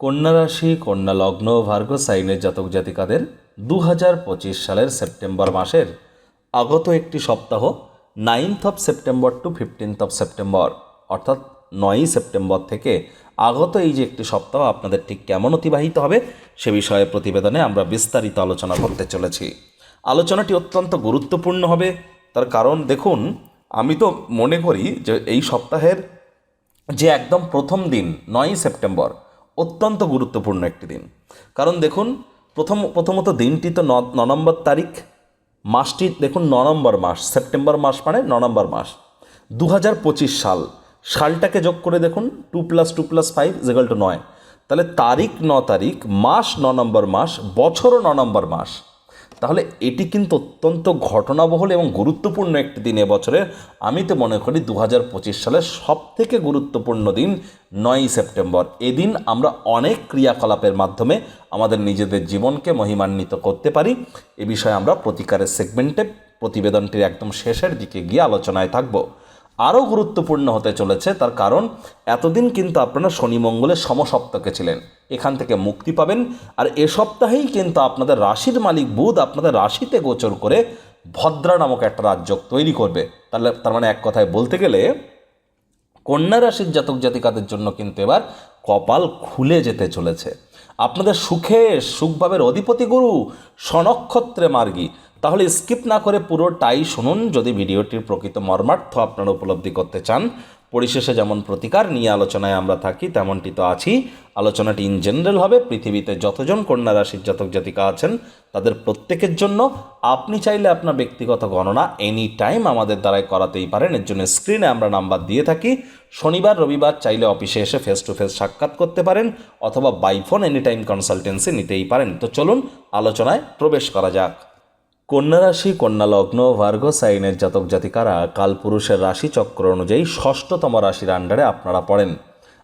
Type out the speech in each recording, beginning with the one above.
কন্যা রাশি, কন্যা লগ্ন, ভার্গ সাইনের জাতক জাতিকাদের দু হাজার পঁচিশ সালের সেপ্টেম্বর মাসের আগত একটি সপ্তাহ ninth of September to fifteenth of September অর্থাৎ নয়ই সেপ্টেম্বর থেকে আগত এই যে একটি সপ্তাহ আপনাদের ঠিক কেমন অতিবাহিত হবে সে বিষয়ে প্রতিবেদনে আমরা বিস্তারিত আলোচনা করতে চলেছি। আলোচনাটি অত্যন্ত গুরুত্বপূর্ণ হবে, তার কারণ দেখুন, আমি তো মনে করি যে এই সপ্তাহের যে একদম প্রথম দিন, নয়ই সেপ্টেম্বর অত্যন্ত গুরুত্বপূর্ণ একটি দিন। কারণ দেখুন, প্রথম, প্রথমত দিনটি তো ন নম্বর তারিখ, মাসটি দেখুন ন নম্বর মাস, সেপ্টেম্বর মাস মানে ন নম্বর মাস। দু হাজার পঁচিশ সাল, সালটাকে যোগ করে দেখুন, two plus two plus five result নয়। তাহলে তারিখ ন তারিখ, মাস ন নম্বর মাস, বছরও ন নম্বর মাস। তাহলে এটি কিন্তু অত্যন্ত ঘটনাবহুল এবং গুরুত্বপূর্ণ একটি দিন এবছরের আমি তো মনে করি দু হাজার পঁচিশ সালের সবথেকে গুরুত্বপূর্ণ দিন নয়ই সেপ্টেম্বর। এদিন আমরা অনেক ক্রিয়াকলাপের মাধ্যমে আমাদের নিজেদের জীবনকে মহিমান্বিত করতে পারি। এ বিষয়ে আমরা প্রতিকারের সেগমেন্টে প্রতিবেদনটির একদম শেষের দিকে গিয়ে আলোচনায় থাকব। আরও গুরুত্বপূর্ণ হতে চলেছে তার কারণ, এতদিন কিন্তু আপনারা শনি মঙ্গলের সমসপ্তকে ছিলেন। এখান থেকে মুক্তি পাবেন। আর এ সপ্তাহেই কিন্তু আপনাদের রাশির মালিক বুধ আপনাদের রাশিতে গোচর করে ভদ্রা নামক একটা রাজ্য তৈরি করবে। তাহলে তার মানে এক কথায় বলতে গেলে, কন্যা রাশির জাতক জাতিকাদের জন্য কিন্তু এবার কপাল খুলে যেতে চলেছে। আপনাদের সুখে, সুখভাবের অধিপতি গুরু স্বনক্ষত্রে মার্গী। তাহলে স্কিপ না করে পুরোটাই শুনুন, যদি ভিডিওটির প্রকৃত মর্মার্থ আপনারা উপলব্ধি করতে চান। পরিশেষে যেমন প্রতিকার নিয়ে আলোচনায় আমরা থাকি, তেমনটি তো আছি আলোচনাটি ইন জেনারেল হবে, পৃথিবীতে যতজন কন্যা রাশির জাতক জাতিকা আছেন, তাদের প্রত্যেকের জন্য। আপনি চাইলে আপনার ব্যক্তিগত গণনা এনি টাইম আমাদের দ্বারাই করাতেই পারেন। এর জন্য স্ক্রিনে আমরা নাম্বার দিয়ে থাকি। শনিবার, রবিবার চাইলে অফিসে এসে ফেস টু ফেস সাক্ষাৎ করতে পারেন, অথবা বাইফোন এনি টাইম কনসালটেন্সি নিতেই পারেন। তো চলুন, আলোচনায় প্রবেশ করা যাক। কন্যা রাশি কন্যা লগ্ন ভার্গ সাইনের জাতক জাতিকারা কালপুরুষের রাশি চক্র অনুযায়ী ষষ্ঠতম রাশির আন্ডারে আপনারা পড়েন।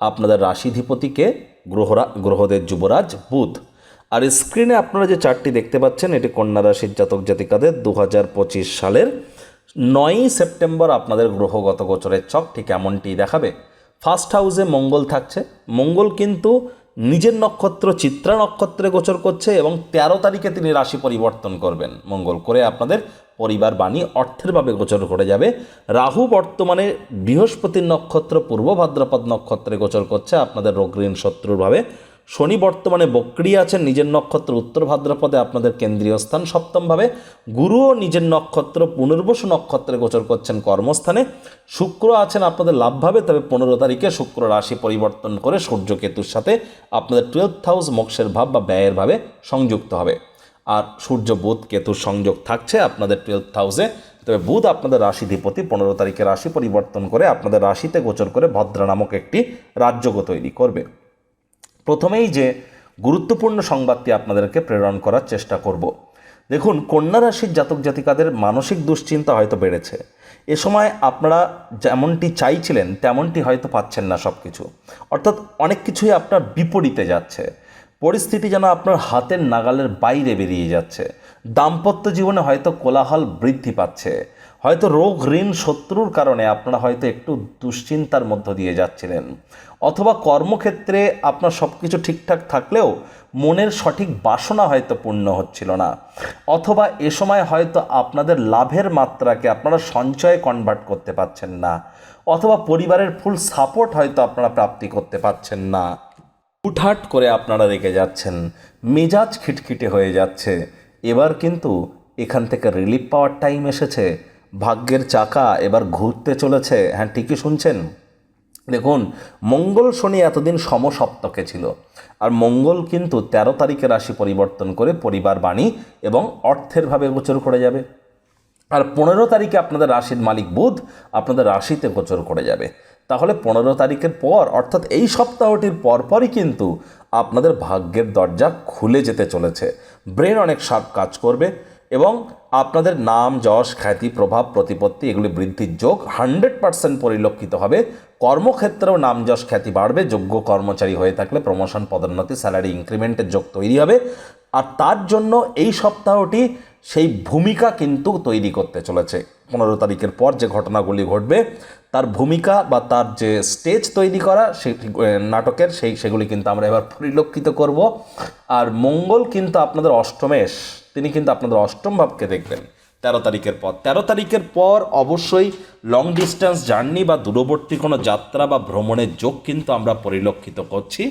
আপনাদের রাশিধিপতিকে গ্রহরা, গ্রহদের যুবরাজ বুধ। আর স্ক্রিনে আপনারা যে চারটি দেখতে পাচ্ছেন, এটি কন্যা রাশির জাতক জাতিকাদের দু হাজার পঁচিশ সালের নয়ই সেপ্টেম্বর আপনাদের গ্রহগত গোচরের চক ঠিক এমনটি দেখাবে। ফার্স্ট হাউসে মঙ্গল থাকছে। মঙ্গল কিন্তু নিজের নক্ষত্র, চিত্রা নক্ষত্রে গোচর করছে এবং তেরো তারিখে তিনি রাশি পরিবর্তন করবেন। মঙ্গল করে আপনাদের পরিবার বাণী অর্থেরভাবে গোচর করে যাবে। রাহু বর্তমানে বৃহস্পতির নক্ষত্র, পূর্ব ভাদ্রপদ নক্ষত্রে গোচর করছে। আপনাদের রোগঋণ শত্রুরভাবে শনি বর্তমানে বক্রি আছেন, নিজের নক্ষত্র উত্তর ভাদ্রপদে আপনাদের কেন্দ্রীয় স্থান। সপ্তমভাবে গুরুও নিজের নক্ষত্র, পুনর্বসু নক্ষত্রে গোচর করছেন কর্মস্থানে। শুক্র আছেন আপনাদের লাভভাবে, তবে পনেরো তারিখে শুক্র রাশি পরিবর্তন করে সূর্য কেতুর সাথে আপনাদের টুয়েলথ হাউস মোক্ষের ভাব বা ব্যয়ের ভাবে সংযুক্ত হবে। আর সূর্য বুধ কেতুর সংযোগ থাকছে আপনাদের টুয়েলথ হাউসে তবে বুধ আপনাদের রাশিধিপতি, পনেরো তারিখে রাশি পরিবর্তন করে আপনাদের রাশিতে গোচর করে ভদ্রা নামক একটি রাজ্যকে তৈরি করবে। প্রথমেই যে গুরুত্বপূর্ণ সংবাদটি আপনাদেরকে প্রেরণ করার চেষ্টা করব। দেখুন, কন্যা রাশির জাতক জাতিকাদের মানসিক দুশ্চিন্তা হয়তো বেড়েছে। এ সময় আপনারা যেমনটি চাইছিলেন, তেমনটি হয়তো পাচ্ছেন না সব কিছু অর্থাৎ অনেক কিছুই আপনার বিপরীতে যাচ্ছে। পরিস্থিতি যেন আপনার হাতের নাগালের বাইরে বেরিয়ে যাচ্ছে। দাম্পত্য জীবনে হয়তো কোলাহল বৃদ্ধি পাচ্ছে। হয়তো রোগ ঋণ শত্রুর কারণে আপনারা হয়তো একটু দুশ্চিন্তার মধ্য দিয়ে যাচ্ছিলেন। অথবা কর্মক্ষেত্রে আপনার সব কিছু ঠিকঠাক থাকলেও মনের সঠিক বাসনা হয়তো পূর্ণ হচ্ছিল না। অথবা এ সময় হয়তো আপনাদের লাভের মাত্রাকে আপনারা সঞ্চয়ে কনভার্ট করতে পারছেন না। অথবা পরিবারের ফুল সাপোর্ট হয়তো আপনারা প্রাপ্তি করতে পারছেন না। হুটহাট করে আপনারা রেগে যাচ্ছেন। মেজাজ খিটখিটে হয়ে যাচ্ছে। এবার কিন্তু এখান থেকে রিলিফ পাওয়ার টাইম এসেছে। ভাগ্যের চাকা এবার ঘুরতে চলেছে। হ্যাঁ ঠিকই শুনছেন। দেখুন, মঙ্গল শনি এতদিন সমসপ্তকে ছিল। আর মঙ্গল কিন্তু তেরো তারিখে রাশি পরিবর্তন করে পরিবার, বাণী এবং অর্থেরভাবে গোচর করে যাবে। আর পনেরো তারিখে আপনাদের রাশির মালিক বুধ আপনাদের রাশিতে গোচর করে যাবে। তাহলে পনেরো তারিখের পর, অর্থাৎ এই সপ্তাহটির পরপরই কিন্তু আপনাদের ভাগ্যের দরজা খুলে যেতে চলেছে। ব্রেন অনেক সাপ কাজ করবে। এবং আপনাদের নাম, যশ, খ্যাতি, প্রভাব, প্রতিপত্তি, এগুলি বৃদ্ধির যোগ হান্ড্রেড পার্সেন্ট পরিলক্ষিত হবে। কর্মক্ষেত্রেও নাম, যশ, খ্যাতি বাড়বে। যোগ্য কর্মচারী হয়ে থাকলে প্রমোশন পদোন্নতি স্যালারি ইনক্রিমেন্টের যোগ তৈরি হবে। আর তার জন্য এই সপ্তাহটি সেই ভূমিকা কিন্তু তৈরি করতে চলেছে। পনেরো তারিখের পর যে ঘটনাগুলি ঘটবে, তার ভূমিকা বা তার যে স্টেজ তৈরি করা সেই নাটকের সেই, সেগুলি কিন্তু আমরা এবার পরিলক্ষিত করব। আর মঙ্গল কিন্তু আপনাদের অষ্টমেশ তিনি কিন্তু আপনাদের অষ্টম ভাবকে দেখবেন। তেরো তারিখের পর। তেরো তারিখের পর অবশ্যই লং ডিস্টেন্স জার্নি বা দূরবর্তী কোনো যাত্রা বা ভ্রমণের যোগ কিন্তু আমরা পরিলক্ষিত করছি।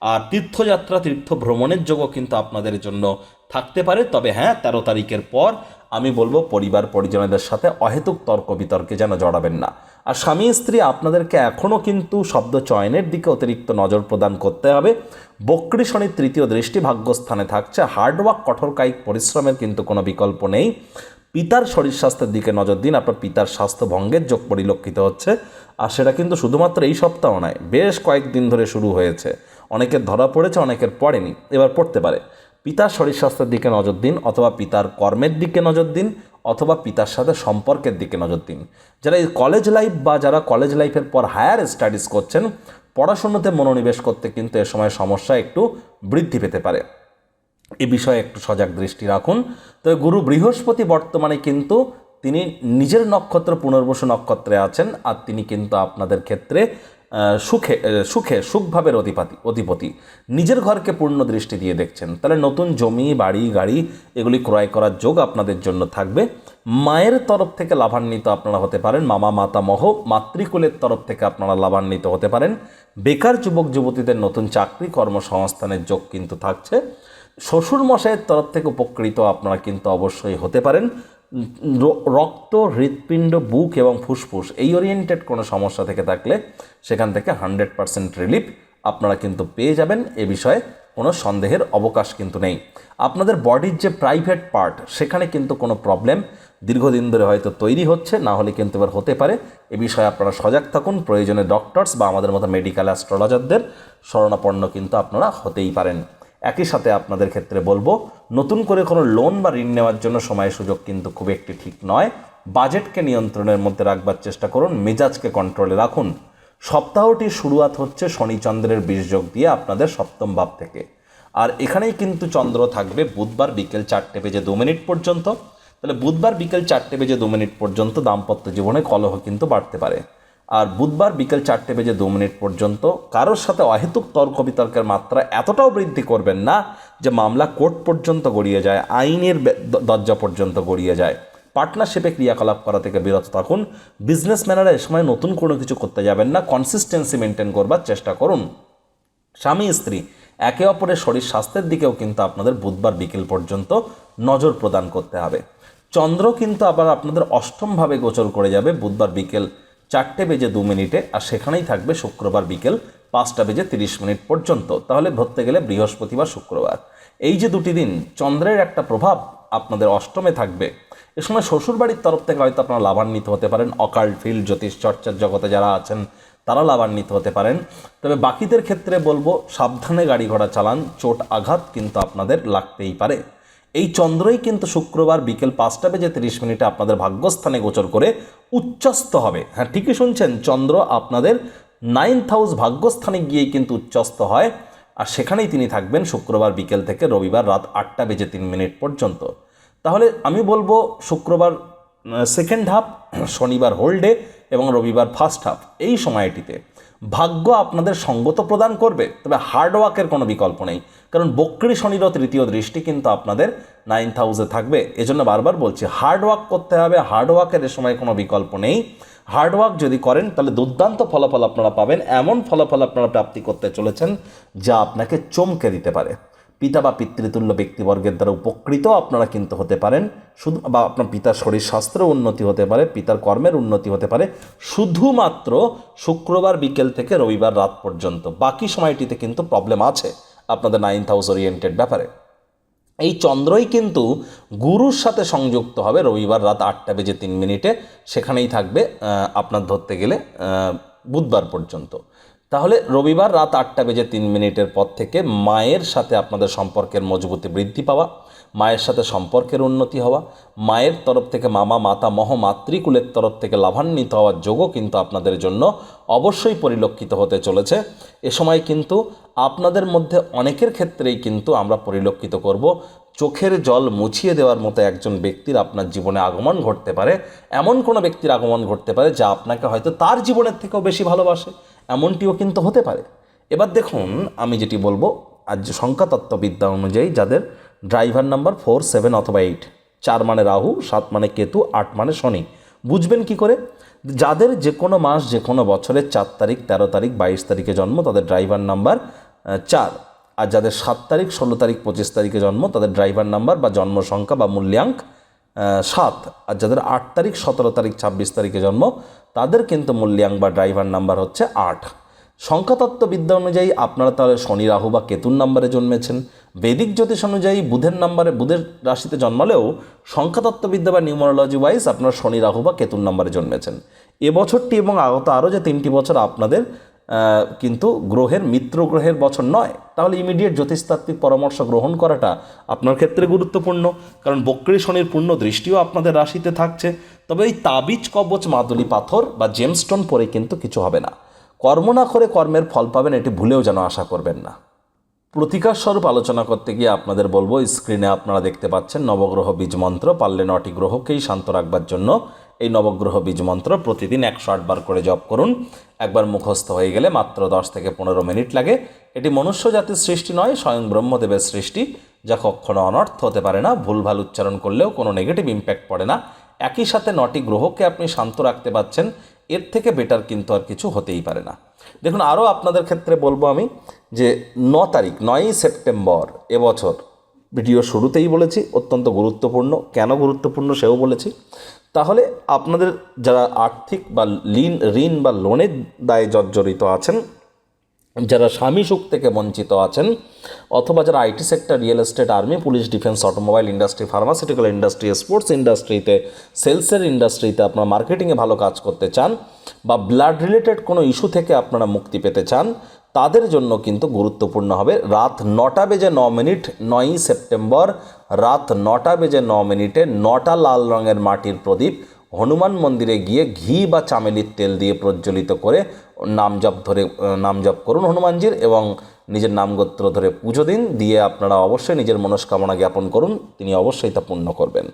আর তীর্থযাত্রা তীর্থ ভ্রমণের যোগও কিন্তু আপনাদের জন্য থাকতে পারে। তবে হ্যাঁ তেরো তারিখের পর আমি বলব পরিবার পরিজনদের সাথে অহেতুক তর্ক বিতর্কে যেন জড়াবেন না। আর স্বামী স্ত্রী আপনাদেরকে এখনও কিন্তু শব্দ চয়নের দিকে অতিরিক্ত নজর প্রদান করতে হবে। বক্রী শনির তৃতীয় দৃষ্টি ভাগ্যস্থানে থাকছে হার্ডওয়ার্ক কঠোর কায়িক পরিশ্রমের কিন্তু কোনো বিকল্প নেই। পিতার শরীর স্বাস্থ্যের দিকে নজর দিন, আপনার পিতার স্বাস্থ্য ভঙ্গের যোগ পরিলক্ষিত হচ্ছে। আর সেটা কিন্তু শুধুমাত্র এই সপ্তাহ নয়, বেশ কয়েকদিন ধরে শুরু হয়েছে। অনেকের ধরা পড়েছে, অনেকের পড়েনি। এবার পড়তে পারে। পিতার শরীর স্বাস্থ্যের দিকে নজর দিন, অথবা পিতার কর্মের দিকে নজর দিন। অথবা পিতার সাথে সম্পর্কের দিকে নজর দিন। যারা এই কলেজ লাইফ বা যারা কলেজ লাইফের পর হায়ার স্টাডিজ করছেন, পড়াশুনোতে মনোনিবেশ করতে কিন্তু এ সময় সমস্যা একটু বৃদ্ধি পেতে পারে। এ বিষয়ে একটু সজাগ দৃষ্টি রাখুন। তবে গুরু বৃহস্পতি বর্তমানে কিন্তু তিনি নিজের নক্ষত্র, পুনর্বসু নক্ষত্রে আছেন, আর তিনি কিন্তু আপনাদের ক্ষেত্রে সুখে সুখে, সুখভাবের অধিপতি অধিপতি। নিজের ঘরকে পূর্ণ দৃষ্টি দিয়ে দেখছেন। তাহলে নতুন জমি, বাড়ি, গাড়ি, এগুলি ক্রয় করার যোগ আপনাদের জন্য থাকবে। মায়ের তরফ থেকে লাভান্বিত আপনারা হতে পারেন। মামা মাতামহ মাতৃকুলের তরফ থেকে আপনারা লাভান্বিত হতে পারেন। বেকার যুবক, যুবতীদের নতুন চাকরি, কর্মসংস্থানের যোগ কিন্তু থাকছে। শ্বশুর মশাইয়ের তরফ থেকে উপকৃত আপনারা কিন্তু অবশ্যই হতে পারেন। রক্ত, হৃৎপিণ্ড, বুক এবং ফুসফুস এই ওরিয়েন্টেড কোনো সমস্যা থেকে থাকলে সেখান থেকে হান্ড্রেড পারসেন্ট রিলিফ আপনারা কিন্তু পেয়ে যাবেন। এ বিষয়ে কোনো সন্দেহের অবকাশ কিন্তু নেই। আপনাদের বডির যে প্রাইভেট পার্ট সেখানে কিন্তু কোনো প্রবলেম দীর্ঘদিন ধরে হয়তো তৈরি হচ্ছে, না হলে কিন্তু এবার হতে পারে। এ বিষয়ে আপনারা সজাগ থাকুন। প্রয়োজনে ডক্টরস বা আমাদের মতো মেডিকেল অ্যাস্ট্রোলজারদের শরণাপন্ন কিন্তু আপনারা হতেই পারেন। একই সাথে আপনাদের ক্ষেত্রে বলব, নতুন করে কোনো লোন বা ঋণ নেওয়ার জন্য সময় সুযোগ কিন্তু খুব একটি ঠিক নয়। বাজেটকে নিয়ন্ত্রণের মধ্যে রাখবার চেষ্টা করুন, মেজাজকে কন্ট্রোলে রাখুন। সপ্তাহটির শুরুয়াত হচ্ছে শনিচন্দ্রের বীজযোগ দিয়ে আপনাদের সপ্তম ভাব থেকে। আর এখানেই কিন্তু চন্দ্র থাকবে বুধবার বিকেল চারটে বেজে দু মিনিট পর্যন্ত। তাহলে বুধবার বিকেল চারটে বেজে দু মিনিট পর্যন্ত দাম্পত্য জীবনে কলহ কিন্তু বাড়তে পারে। আর বুধবার বিকেল চারটে বেজে দু মিনিট পর্যন্ত কারোর সাথে অহেতুক তর্ক বিতর্কের মাত্রা এতটাও বৃদ্ধি করবেন না যে মামলা কোর্ট পর্যন্ত গড়িয়ে যায়, আইনের দরজা পর্যন্ত গড়িয়ে যায়। পার্টনারশিপে ক্রিয়াকলাপ করা থেকে বিরত থাকুন। বিজনেসম্যানেরা এ সময় নতুন কোনো কিছু করতে যাবেন না। কনসিস্টেন্সি মেনটেন করবার চেষ্টা করুন। স্বামী, স্ত্রী, একে অপরের শরীর স্বাস্থ্যের দিকেও কিন্তু আপনাদের বুধবার বিকেল পর্যন্ত নজর প্রদান করতে হবে। চন্দ্র কিন্তু আবার আপনাদের অষ্টমভাবে গোচর করে যাবে বুধবার বিকেল চারটে বেজে দু মিনিটে আর সেখানেই থাকবে শুক্রবার বিকেল পাঁচটা বেজে তিরিশ মিনিট পর্যন্ত। তাহলে ধরতে গেলে বৃহস্পতিবার, শুক্রবার। এই যে দুটি দিন, চন্দ্রের একটা প্রভাব আপনাদের অষ্টমে থাকবে। এ সময় শ্বশুরবাড়ির তরফ থেকে হয়তো আপনারা লাভান্বিত হতে পারেন। অকাল্ট ফিল্ড জ্যোতিষ, চর্চার জগতে যারা আছেন, তারা লাভান্বিত হতে পারেন। তবে বাকিদের ক্ষেত্রে বলব, সাবধানে গাড়ি ঘোড়া চালান, চোট আঘাত কিন্তু আপনাদের লাগতেই পারে। এই চন্দ্রই কিন্তু শুক্রবার বিকেল পাঁচটা বেজে তিরিশ মিনিটে আপনাদের ভাগ্যস্থানে গোচর করে উচ্চস্ত হবে। হ্যাঁ ঠিকই শুনছেন, চন্দ্র আপনাদের নাইন্থ হাউস ভাগ্যস্থানে গিয়েই কিন্তু উচ্চস্ত হয়। আর সেখানেই তিনি থাকবেন শুক্রবার বিকেল থেকে রবিবার রাত আটটা বেজে তিন মিনিট পর্যন্ত। তাহলে আমি বলব শুক্রবার সেকেন্ড হাফ শনিবার হোল্ডে এবং রবিবার ফার্স্ট হাফ এই সময়টিতে। ভাগ্য আপনাদের সঙ্গত প্রদান করবে, তবে হার্ডওয়ার্কের কোনো বিকল্প নেই। কারণ বক্রি শনিরও তৃতীয় দৃষ্টি কিন্তু আপনাদের নাইন হাউসে থাকবে। এজন্য বারবার বলছি হার্ডওয়ার্ক করতে হবে হার্ডওয়ার্কের এ সময় কোনো বিকল্প নেই। হার্ডওয়ার্ক যদি করেন, তাহলে দুর্দান্ত ফলাফল আপনারা পাবেন। এমন ফলাফল আপনারা প্রাপ্তি করতে চলেছেন, যা আপনাকে চমকে দিতে পারে। পিতা বা পিতৃতুল্য ব্যক্তিবর্গের দ্বারা উপকৃত আপনারা কিন্তু হতে পারেন। শুধু বা আপনার পিতার শরীর স্বাস্থ্যের উন্নতি হতে পারে, পিতার কর্মের উন্নতি হতে পারে। শুধুমাত্র শুক্রবার বিকেল থেকে রবিবার রাত পর্যন্ত। বাকি সময়টিতে কিন্তু প্রবলেম আছে আপনাদের নাইন্থ হাউস ওরিয়েন্টেড ব্যাপারে। এই চন্দ্রই কিন্তু গুরুর সাথে সংযুক্ত হবে রবিবার রাত আটটা বেজে তিন মিনিটে। সেখানেই থাকবে আপনার ধরতে গেলে বুধবার পর্যন্ত। তাহলে রবিবার রাত আটটা বেজে তিন মিনিটের পর থেকে মায়ের সাথে আপনাদের সম্পর্কের মজবুতি বৃদ্ধি পাওয়া, মায়ের সাথে সম্পর্কের উন্নতি হওয়া, মায়ের তরফ থেকে মামা, মাতা, মহ, মাতৃকুলের তরফ থেকে লাভান্বিত হওয়ার যোগও কিন্তু আপনাদের জন্য অবশ্যই পরিলক্ষিত হতে চলেছে। এ সময় কিন্তু আপনাদের মধ্যে অনেকের ক্ষেত্রেই কিন্তু আমরা পরিলক্ষিত করব। চোখের জল মুছিয়ে দেওয়ার মতো একজন ব্যক্তির আপনার জীবনে আগমন ঘটতে পারে। এমন কোনো ব্যক্তির আগমন ঘটতে পারে যা আপনাকে হয়তো তার জীবনের থেকেও বেশি ভালোবাসে। এমনটিও কিন্তু হতে পারে। এবার দেখুন, আমি যেটি বলব, আজ সংখ্যাতত্ত্ববিদ্যা অনুযায়ী যাদের ড্রাইভার নাম্বার ফোর, সেভেন অথবা এইট, চার মানে রাহু, সাত মানে কেতু, আট মানে শনি, বুঝবেন কি করে? যাদের যে কোনো মাস, যে কোনো বছরের চার তারিখ, তেরো তারিখ, বাইশ তারিখে জন্ম, তাদের ড্রাইভার নাম্বার চার। আর যাদের সাত তারিখ, ষোলো তারিখ, পঁচিশ তারিখে জন্ম, তাদের ড্রাইভার নাম্বার বা জন্ম সংখ্যা বা মূল্যাঙ্ক সাত। আর যাদের আট তারিখ, সতেরো তারিখ, ছাব্বিশ তারিখে জন্ম, তাদের কিন্তু মূল্যাং বা ড্রাইভার নাম্বার হচ্ছে আট। সংখ্যাতত্ত্ববিদ্যা অনুযায়ী আপনারা তাহলে শনি, রাহু বা কেতুর নাম্বারে জন্মেছেন। বৈদিক জ্যোতিষ অনুযায়ী বুধের নাম্বারে বুধের রাশিতে জন্মালেও সংখ্যাতত্ত্ববিদ্যা বা নিউমারোলজি ওয়াইজ আপনার শনি, রাহু বা কেতুর নাম্বারে জন্মেছেন। এবছরটি এবং আগত আরও যে তিনটি বছর আপনাদের কিন্তু গ্রহের মিত্র গ্রহের বছর নয়, তাহলে ইমিডিয়েট জ্যোতিষতাত্ত্বিক পরামর্শ গ্রহণ করাটা আপনার ক্ষেত্রে গুরুত্বপূর্ণ। কারণ বক্রী শনির পূর্ণ দৃষ্টিও আপনাদের রাশিতে থাকছে। তবে এই তাবিজ, কবচ, মাদুলি, পাথর বা জেমস্টোন পরে কিন্তু কিছু হবে না। কর্ম না করে কর্মের ফল পাবেন, এটি ভুলেও যেন আশা করবেন না। প্রতিকার স্বরূপ আলোচনা করতে গিয়ে আপনাদের বলব স্ক্রিনে আপনারা দেখতে পাচ্ছেন নবগ্রহ বীজ মন্ত্র পারলে নটি গ্রহকেই শান্ত রাখবার জন্য এই নবগ্রহ বীজ মন্ত্র প্রতিদিন একশো আটবার করে জপ করুন। একবার মুখস্থ হয়ে গেলে মাত্র দশ থেকে পনেরো মিনিট লাগে। এটি মনুষ্য জাতির সৃষ্টি নয়, স্বয়ং ব্রহ্মদেবের সৃষ্টি, যা কখনো অনর্থ হতে পারে না। ভুলভাল উচ্চারণ করলেও কোনো নেগেটিভ ইম্প্যাক্ট পড়ে না। একই সাথে নটি গ্রহকে আপনি শান্ত রাখতে পারছেন। এর থেকে বেটার কিন্তু আর কিছু হতেই পারে না। দেখুন, আরও আপনাদের ক্ষেত্রে বলব আমি যে ন তারিখ, নয়ই সেপ্টেম্বর এবছর, ভিডিও শুরুতেই বলেছি, অত্যন্ত গুরুত্বপূর্ণ। কেন গুরুত্বপূর্ণ সেও বলেছি। তাহলে আপনাদের যারা আর্থিক বা ঋণ ঋণ বা লোনের দায়ে জর্জরিত আছেন যারা স্বামী সুখ থেকে বঞ্চিত আছেন অথবা যারা IT sector, real estate, army, police, defence, automobile industry, pharmaceutical industry, sports ইন্ডাস্ট্রিতে, সেলসের ইন্ডাস্ট্রিতে আপনারা মার্কেটিংয়ে ভালো কাজ করতে চান বা ব্লাড রিলেটেড কোনো ইস্যু থেকে আপনারা মুক্তি পেতে চান, তাদের জন্য কিন্তু গুরুত্বপূর্ণ হবে রাত নটা বেজে ন মিনিট, নয়ই সেপ্টেম্বর, রাত নটা বেজে ন মিনিটে নটা লাল রঙের মাটির প্রদীপ হনুমান মন্দিরে গিয়ে ঘি বা চামেলির তেল দিয়ে প্রজ্বলিত করে নাম জপ ধরে নাম জপ করুন হনুমানজির এবং নিজের নামগোত্র ধরে পুজো দিন, দিয়ে আপনারা অবশ্যই নিজের মনস্কামনা জ্ঞাপন করুন, তিনি অবশ্যই তা পূর্ণ করবেন।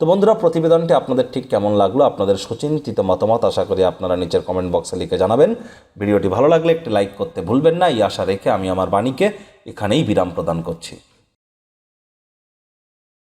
তো বন্ধুরা, প্রতিবেদনটি আপনাদের ঠিক কেমন লাগল, আপনাদের সুচিন্তিত মতামত আশা করি আপনারা নিচের কমেন্ট বক্সে লিখে জানাবেন। ভিডিওটি ভালো লাগলে একটি লাইক করতে ভুলবেন না, এই আশা রেখে আমি আমার বাণীকে এখানেই বিরাম প্রদান করছি।